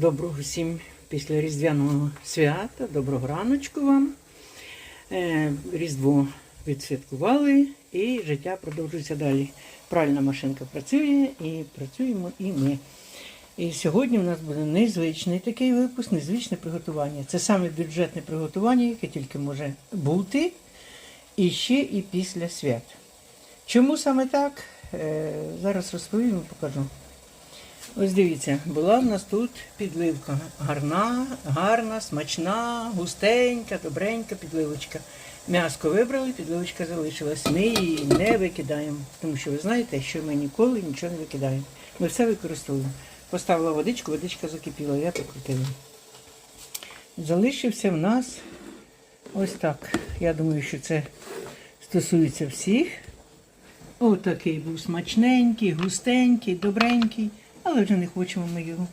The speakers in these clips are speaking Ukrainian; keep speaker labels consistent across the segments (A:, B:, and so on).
A: Доброго всім після Різдвяного свята, доброго раночку вам. Е, Різдво відсвяткували і життя продовжується далі. Пральна машинка працює і працюємо і ми. І сьогодні у нас буде незвичний такий випуск, незвичне приготування. Це саме бюджетне приготування, яке тільки може бути і ще і після свят. Чому саме так? Е, Зараз розповім і покажу. Ось дивіться, була в нас тут підливка. Гарна, гарна, смачна, густенька, добренька підливочка. М'яско вибрали, підливочка залишилась. Ми її не викидаємо, тому що ви знаєте, що ми ніколи нічого не викидаємо. Ми все використовуємо. Поставила водичку, водичка закипіла, я покрутила. Залишився в нас ось так. Я думаю, що це стосується всіх. Отакий був смачненький, густенький, добренький, але вже не хочемо ми його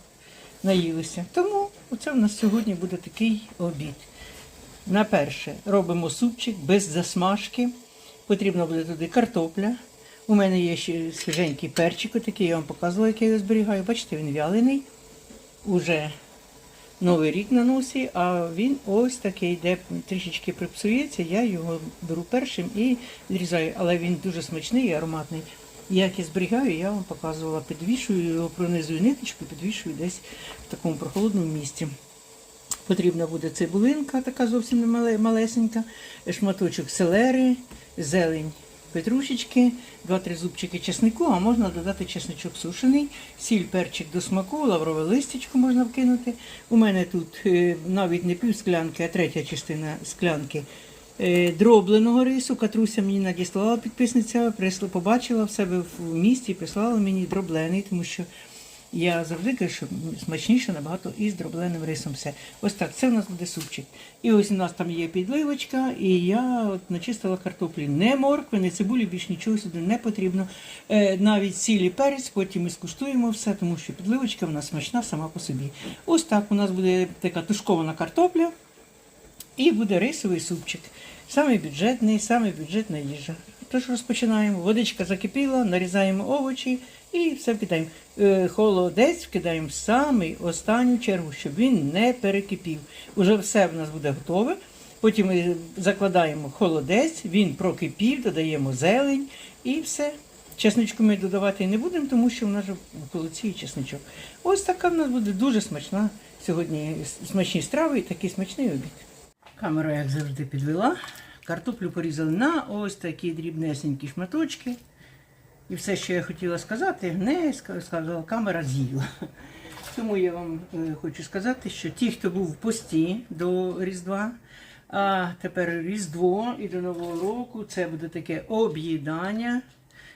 A: наїлися. Тому оце в нас сьогодні буде такий обід. На перше робимо супчик без засмажки. Потрібна буде туди картопля. У мене є ще свіженький перчик, такий я вам показувала, який я зберігаю. Бачите, він вялений. Уже Новий рік на носі, а він ось такий, де трішечки припсується, я його беру першим і відрізаю. Але він дуже смачний і ароматний. Як я зберігаю, я вам показувала, підвішую його, пронизую ниточку, підвішую десь в такому прохолодному місці. Потрібна буде цибулинка, така зовсім малесенька, шматочок селери, зелень петрушечки, 2-3 зубчики чеснику, а можна додати чесничок сушений, сіль, перчик до смаку, лаврове листячко можна вкинути. У мене тут е, навіть не пів склянки, а третя частина склянки дробленого рису. Катруся мені надіслала підписниця, побачила в себе в місті, прислала мені дроблений, тому що я завжди кажу, що смачніше набагато із дробленим рисом все. Ось так, це у нас буде супчик. І ось у нас там є підливочка, і я от начистила картоплі. Не моркви, не цибулі, більш нічого сюди не потрібно. Е, навіть сілі перець, потім ми скуштуємо все, тому що підливочка в нас смачна сама по собі. Ось так у нас буде така тушкована картопля. І буде рисовий супчик. Самий бюджетний, саме бюджетна їжа. Тож розпочинаємо. Водичка закипіла, нарізаємо овочі і все вкидаємо. Е, Холодець вкидаємо в самий останню чергу, щоб він не перекипів. Уже все в нас буде готове. Потім ми закладаємо холодець, він прокипів, додаємо зелень і все. Чесничку ми додавати не будемо, тому що в нас в холодці є чесничок. Ось така в нас буде дуже смачна сьогодні смачні страви і такий смачний обід. Камеру, як завжди, підвела. Картоплю порізали на ось такі дрібнесенькі шматочки. І все, що я хотіла сказати, не сказала, камера з'їла. Тому я вам е, хочу сказати, що ті, хто був в пості до Різдва, а тепер Різдво і до Нового року, це буде таке об'їдання.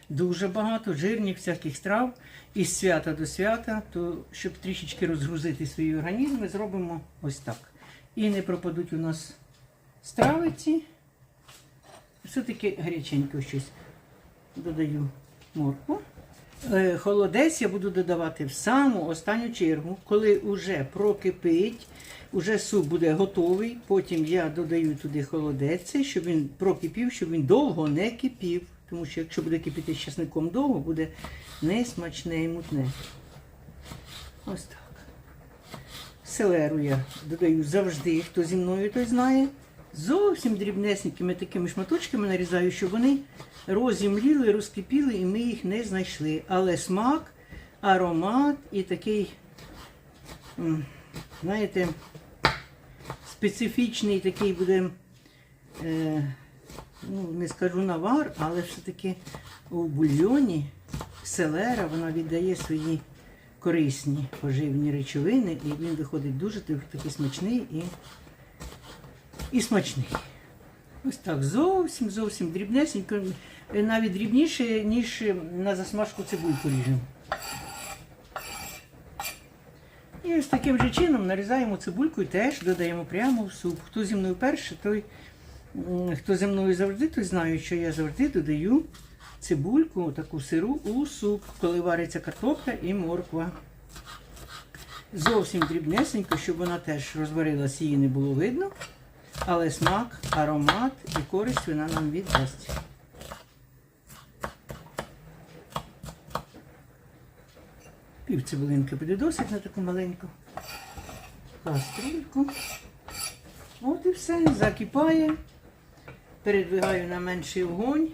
A: Дуже багато жирних всяких страв із свята до свята, то щоб трішечки розгрузити свій організм, ми зробимо ось так. І не пропадуть у нас стравиці. Все-таки гаряченько щось додаю моркву. Е, Холодець я буду додавати в саму останню чергу, коли вже прокипить, уже суп буде готовий. Потім я додаю туди холодець, щоб він прокипів, щоб він довго не кипів. Тому що якщо буде кипіти з часником довго, буде несмачне і мутне. Ось так. Селеру я додаю завжди, хто зі мною, той знає. Зовсім дрібнесенькими такими шматочками нарізаю, щоб вони розімліли, розкипіли, і ми їх не знайшли. Але смак, аромат і такий, знаєте, специфічний такий буде, е, ну, не скажу навар, але все-таки у бульйоні селера вона віддає свої корисні поживні речовини, і він виходить дуже такий смачний і, і смачний. Ось так, зовсім зовсім дрібнесенько, е, навіть дрібніше, ніж на засмажку цибульку ріжемо. І ось таким же чином нарізаємо цибульку і теж додаємо прямо в суп. Хто зі мною перший, той, хто зі мною завжди, той знає, що я завжди додаю цибульку, таку сиру у суп, коли вариться картопля і морква. Зовсім дрібнесенько, щоб вона теж розварилась, її не було видно. Але смак, аромат і користь вона нам віддасть. Пів цибулинки буде досить на таку маленьку. каструльку. От і все, закипає. Передвигаю на менший вогонь.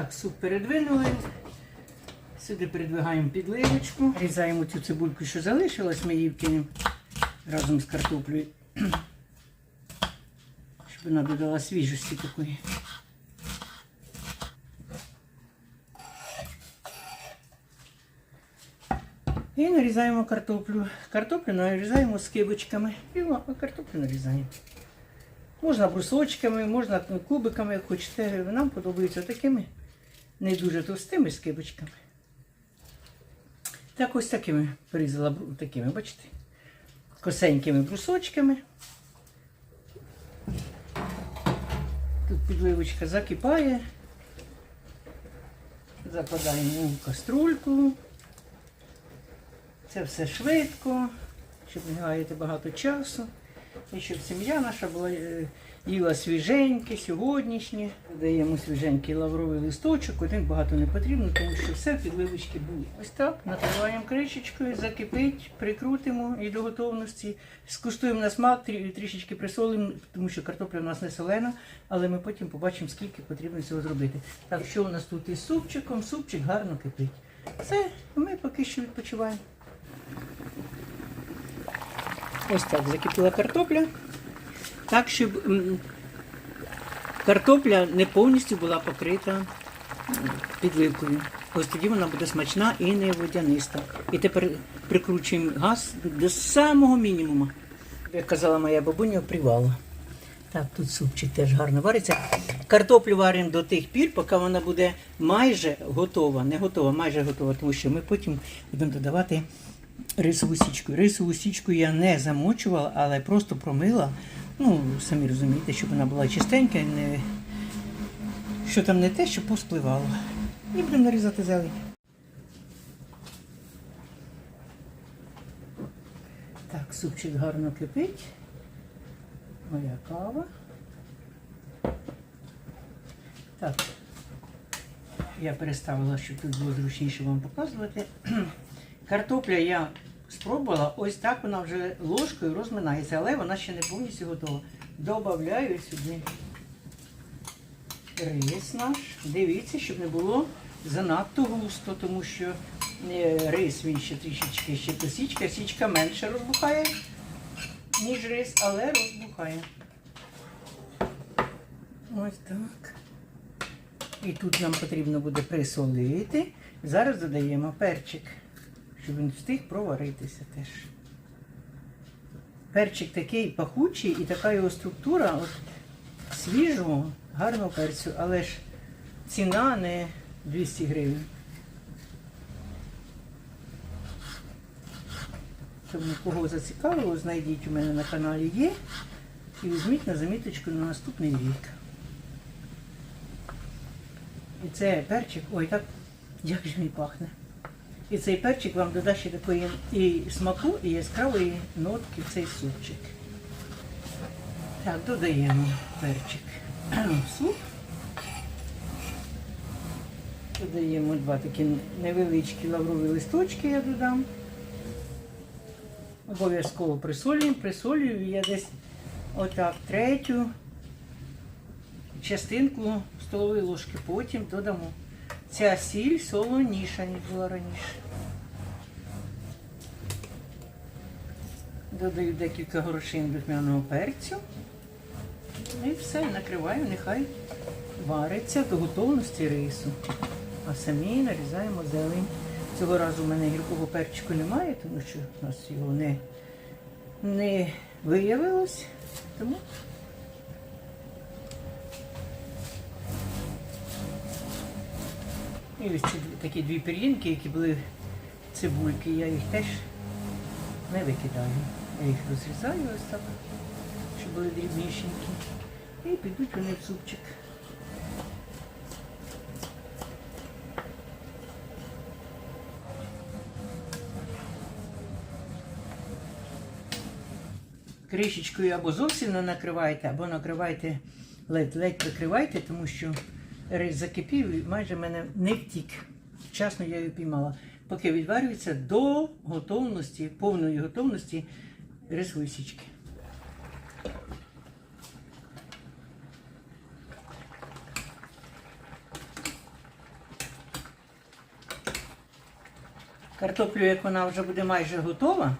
A: Так, суп передвинули. Сюди передвигаємо підливочку. Різаємо цю цибульку, що залишилась, ми її вкинемо разом з картоплею. Щоб вона додала свіжості такої. І нарізаємо картоплю. Картоплю нарізаємо скибочками. І картоплю нарізаємо. Можна брусочками, можна кубиками, як хочете. Нам подобаються такими не дуже товстими скибочками. Так ось такими порізала такими, бачите? Косенькими брусочками. Тут підливочка закипає. Закладаємо у каструльку. Це все швидко, щоб не гаяти багато часу. І щоб сім'я наша була е, їла свіженьке, сьогоднішнє. Даємо свіженький лавровий листочок, один багато не потрібно, тому що все підливочки було. Ось так, накриваємо кришечкою, закипить, прикрутимо і до готовності. Скуштуємо на смак, трішечки присолимо, тому що картопля у нас не солена, але ми потім побачимо, скільки потрібно цього зробити. Так, що у нас тут із супчиком? Супчик гарно кипить. Все, ми поки що відпочиваємо. Ось так закипіла картопля. Так, щоб картопля не повністю була покрита підливкою. Ось тоді вона буде смачна і не водяниста. І тепер прикручуємо газ до самого мінімуму. Як казала моя бабуня, привала. Так, тут супчик теж гарно вариться. Картоплю варимо до тих пір, поки вона буде майже готова. Не готова, майже готова, тому що ми потім будемо додавати рисову січку. Рисову січку я не замочувала, але просто промила. Ну, самі розумієте, щоб вона була чистенька, не... що там не те, що поспливало. І будемо нарізати зелень. Так, супчик гарно кипить. Моя кава. Так. Я переставила, щоб тут було зручніше вам показувати. Картопля я спробувала, ось так вона вже ложкою розминається, але вона ще не повністю готова. Добавляю сюди рис наш. Дивіться, щоб не було занадто густо, тому що е, рис він ще трішечки ще то січка. Січка менше розбухає, ніж рис, але розбухає. Ось так. І тут нам потрібно буде присолити. Зараз додаємо перчик, щоб він встиг проваритися теж. Перчик такий пахучий і така його структура от, свіжого, гарного перцю, але ж ціна не 200 гривень. Тому кого зацікавило, знайдіть у мене на каналі є і візьміть на заміточку на наступний рік. І це перчик, ой, так, як же він пахне. І цей перчик вам додасть ще такої і смаку, і яскравої нотки в цей супчик. Так, додаємо перчик в суп. Додаємо два такі невеличкі лаврові листочки, я додам. Обов'язково присолюємо. Присолюю я десь отак третю частинку столової ложки. Потім додамо. Ця сіль солоніша, ніж була раніше. Додаю декілька горошин духмяного перцю. І все, накриваю, нехай вариться до готовності рису. А самі нарізаємо зелень. Цього разу в мене гіркого перчику немає, тому що у нас його не, не виявилось. Тому І ось ці такі дві пір'їнки, які були цибульки, я їх теж не викидаю. Я їх розрізаю ось так, щоб були дрібнішенькі. І підуть вони в супчик. Кришечкою або зовсім не накривайте, або накривайте ледь-ледь прикривайте, тому що рис закипів і майже в мене не втік. Вчасно я його піймала. поки відварюється до готовності, повної готовності рисової січки. Картоплю, як вона вже буде майже готова,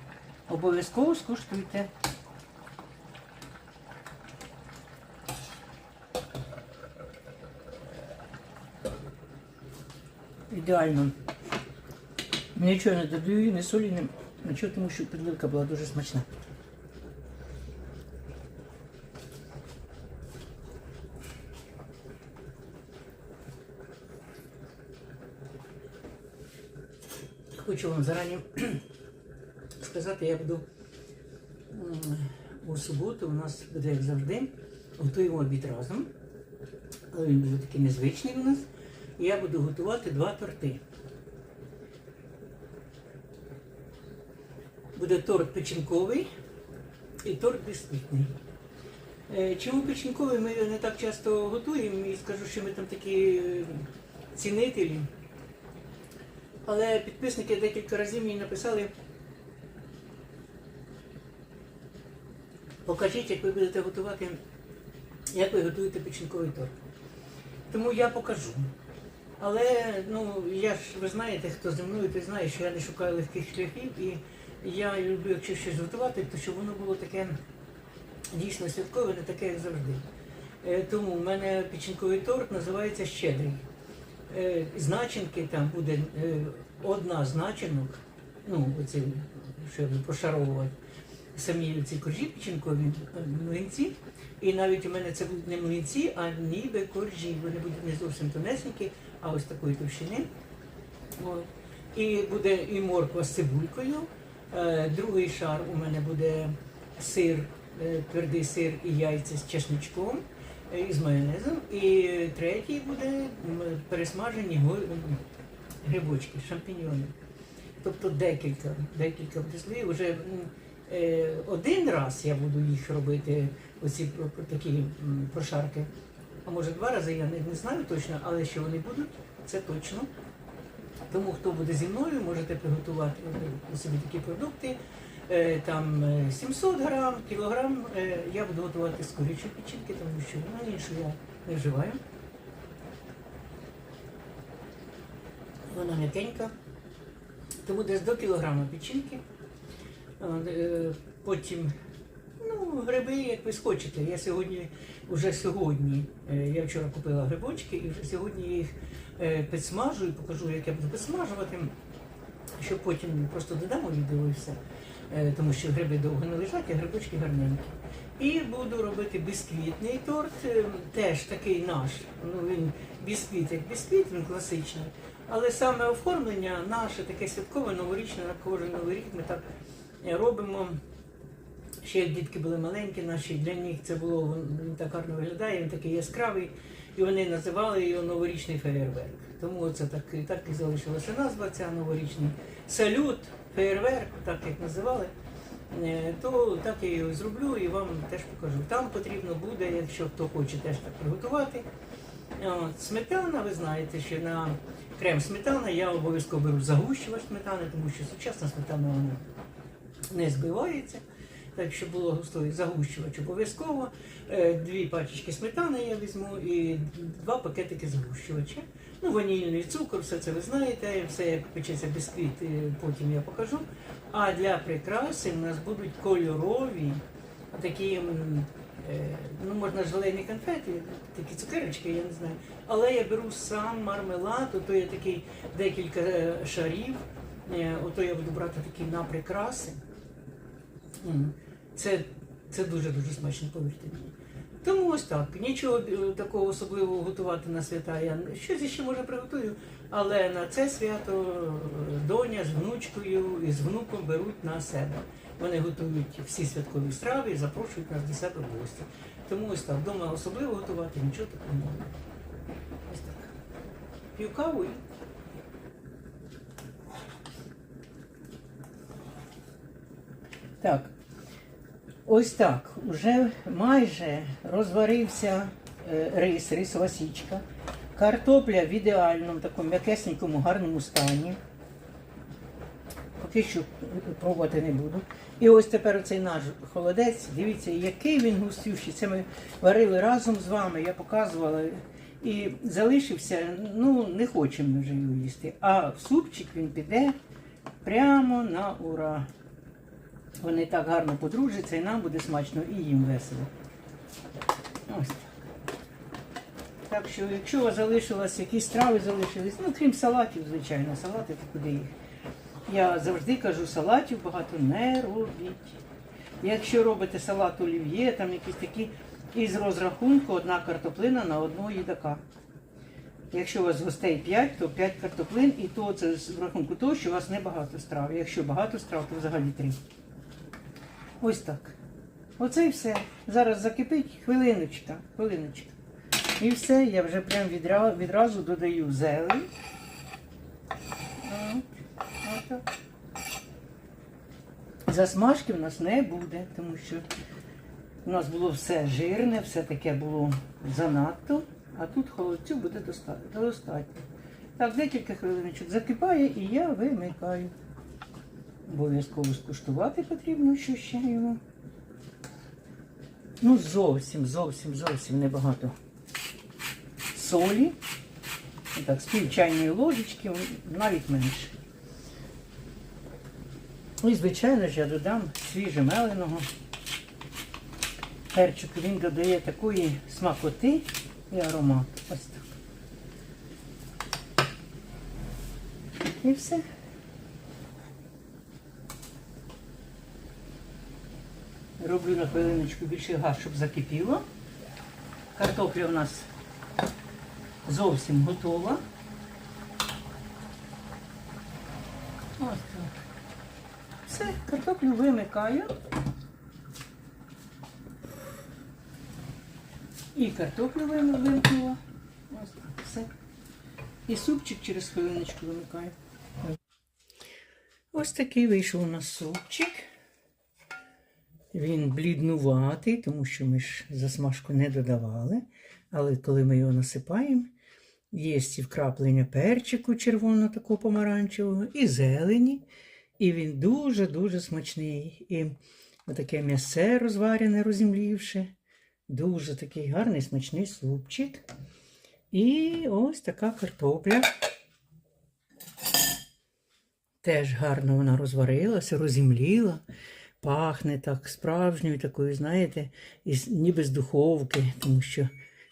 A: обов'язково скуштуйте. Ідеально. Нічого не додаю, ні солі, ні нічого, тому що підливка була дуже смачна. Хочу вам зарані сказати, я буду у суботу у нас буде як завжди. Готуємо обід разом. Але він буде такий незвичний у нас. Я буду готувати два торти. Буде торт печінковий і торт бісквітний. Е, Чому печінковий ми не так часто готуємо і скажу, що ми там такі е, цінителі. Але підписники декілька разів мені написали, покажіть, як ви будете готувати, як ви готуєте печінковий торт. Тому я покажу. Але ну, я ж, ви знаєте, хто зі мною, той знає, що я не шукаю легких шляхів, і я люблю, якщо щось готувати, то щоб воно було таке дійсно святкове, не таке, як завжди. Е, Тому в мене печінковий торт називається щедрий. Е, з там буде е, одна з начинок, ну, оці, що пошаровувати, самі ці коржі печінкові млинці. І навіть у мене це будуть не млинці, а ніби коржі. Вони будуть не зовсім тонесенькі, а ось такої товщини. От. І буде і морква з цибулькою. Е, Другий шар у мене буде сир, е, твердий сир і яйця з чесничком е, і з майонезом. І третій буде пересмажені грибочки, шампіньйони. Тобто декілька, декілька буде Вже один раз я буду їх робити, оці такі прошарки. А може два рази, я не знаю точно, але що вони будуть, це точно. Тому хто буде зі мною, можете приготувати е, собі такі продукти. Е, Там е, 700 грам, кілограм. Е, Я буду готувати з курячої печінки, тому що ну, іншу я не вживаю. Вона м'якенька. Тому десь до кілограма печінки. Е, Потім ну, гриби, як ви схочете. Я сьогодні, вже сьогодні, е, я вчора купила грибочки і вже сьогодні їх е, підсмажу і покажу, як я буду підсмажувати, щоб потім просто додамо відео і все. Е, Тому що гриби довго не лежать, а грибочки гарненькі. І буду робити бісквітний торт, е, теж такий наш. Ну він бісквіт, як бісквіт, він класичний. Але саме оформлення наше таке святкове, новорічне, на кожен новий рік ми так робимо. Ще як дітки були маленькі, наші для них це було він так гарно виглядає, він такий яскравий, і вони називали його новорічний феєрверк. Тому це так, так і залишилася назва ця новорічний салют, феєрверк, так як називали. Е, То так я його зроблю і вам теж покажу. Там потрібно буде, якщо хто хоче теж так приготувати. От, сметана, ви знаєте, що на крем сметана я обов'язково беру загущувач сметани, тому що сучасна сметана вона не збивається. Так що було густої загущувач обов'язково. Е, Дві пачечки сметани я візьму і два пакетики загущувача. Ну, ванільний цукор, все це ви знаєте, все як печеться бісквіт, е, потім я покажу. А для прикраси у нас будуть кольорові такі, е, ну можна желейні конфети, такі цукерочки, я не знаю. Але я беру сам мармелад, ото є такий декілька шарів. Ото я буду брати такі на прикраси. Це, це дуже-дуже смачно, повірте мені. Тому ось так. Нічого е, такого особливого готувати на свята я щось ще може приготую, але на це свято е, доня з внучкою і з внуком беруть на себе. Вони готують всі святкові страви і запрошують нас до себе в гості. Тому ось так, вдома особливо готувати нічого такого немає. Ось так. П'ю каву і Так. Ось так. Уже майже розварився е, рис, рисова січка. Картопля в ідеальному такому м'якесненькому гарному стані. поки що пробувати не буду. І ось тепер оцей наш холодець, дивіться, який він густющий. Це ми варили разом з вами, я показувала. І залишився, ну не хочемо вже його їсти. А в супчик він піде прямо на ура. Вони так гарно подружаться і нам буде смачно і їм весело. Ось так. Так що, якщо у вас залишилось, якісь страви залишились, ну крім салатів, звичайно, салати, то куди їх. Я завжди кажу, салатів багато не робіть. Якщо робите салат олів'є, там якісь такі, із розрахунку одна картоплина на одного їдака. Якщо у вас гостей 5, то 5 картоплин, і то це з рахунку того, що у вас небагато страв. Якщо багато страв, то взагалі 3. Ось так. Оце і все. Зараз закипить хвилиночка, хвилиночка. І все, я вже прям відра- відразу додаю зелень. Засмажки в нас не буде, тому що у нас було все жирне, все таке було занадто, а тут холодцю буде достатньо. Так, декілька хвилиночок закипає і я вимикаю. Обов'язково скуштувати потрібно, що ще йому. Ну, зовсім, зовсім, зовсім небагато солі. Так, з пів ложечки, навіть менше. Ну І, звичайно ж, я додам свіже меленого. Перчик він додає такої смакоти і аромату. Ось так. І все. Роблю на хвилиночку більше газ, щоб закипіло. Картопля у нас зовсім готова. Ось так. Все, картоплю вимикаю. І картоплю вимкнула. Ось так, все. І супчик через хвилиночку вимикаю. Ось такий вийшов у нас супчик. Він бліднуватий, тому що ми ж засмажку не додавали. Але коли ми його насипаємо, є і вкраплення перчику червоного такого помаранчевого, і зелені. І він дуже-дуже смачний. І таке м'ясе розварене, розімлівши. Дуже такий гарний смачний супчик. І ось така картопля. Теж гарно вона розварилася, розімліла. Пахне так справжньою такою, знаєте, із, ніби з духовки, тому що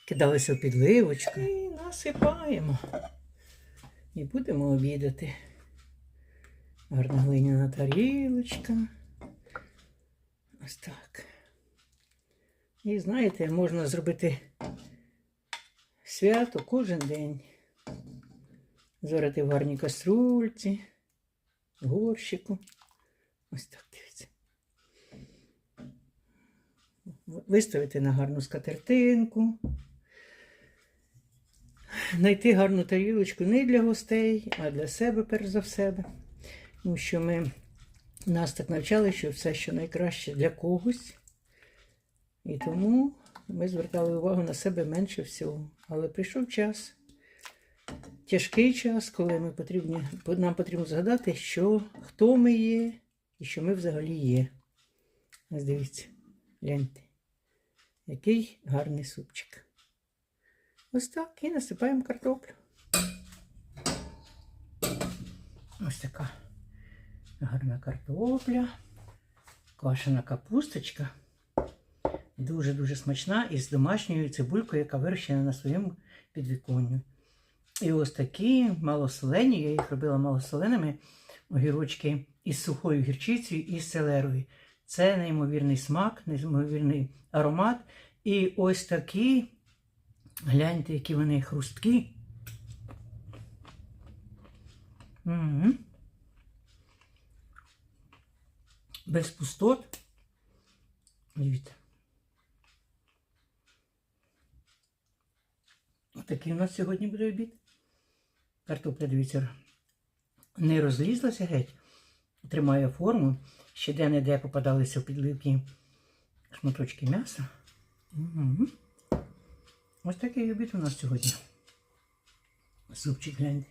A: кидалися в підливочку. І насипаємо. І будемо обідати. Гарна глиняна тарілочка. Ось так. І знаєте, можна зробити свято кожен день. Зварити в гарній каструльці, горщику. Ось так дивіться. Виставити на гарну скатертинку. Знайти гарну тарілочку не для гостей, а для себе, перш за все. Тому що ми нас так навчали, що все, що найкраще для когось. І тому ми звертали увагу на себе менше всього. Але прийшов час, тяжкий час, коли ми потрібні, нам потрібно згадати, що, хто ми є і що ми взагалі є. Ось дивіться, гляньте, який гарний супчик. Ось так і насипаємо картоплю. Ось така гарна картопля, квашена капусточка. Дуже-дуже смачна із домашньою цибулькою, яка вирощена на своєму підвіконні. І ось такі малосолені, я їх робила малосоленими огірочки із сухою гірчицею і з селерою. Це неймовірний смак, неймовірний аромат. І ось такі, гляньте, які вони хрусткі. Без пустот. Дивіться. Такий у нас сьогодні буде обід. Картопля, дивіться, не розлізлася геть, тримає форму. Ще де-не-де попадалися в підливки шматочки м'яса. Угу. Ось такий обід у нас сьогодні. Супчик гляньте.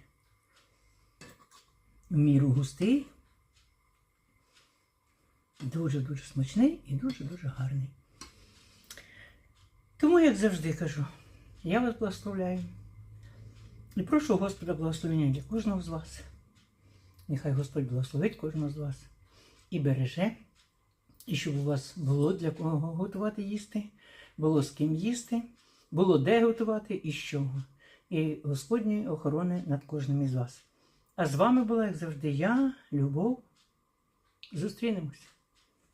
A: В міру густий, Дуже-дуже смачний і дуже-дуже гарний. Тому, як завжди кажу, я вас благословляю. І прошу Господа благословення для кожного з вас. Нехай Господь благословить кожного з вас і береже, і щоб у вас було для кого готувати їсти, було з ким їсти, було де готувати і з чого. І Господньої охорони над кожним із вас. А з вами була, як завжди, я, Любов. Зустрінемось.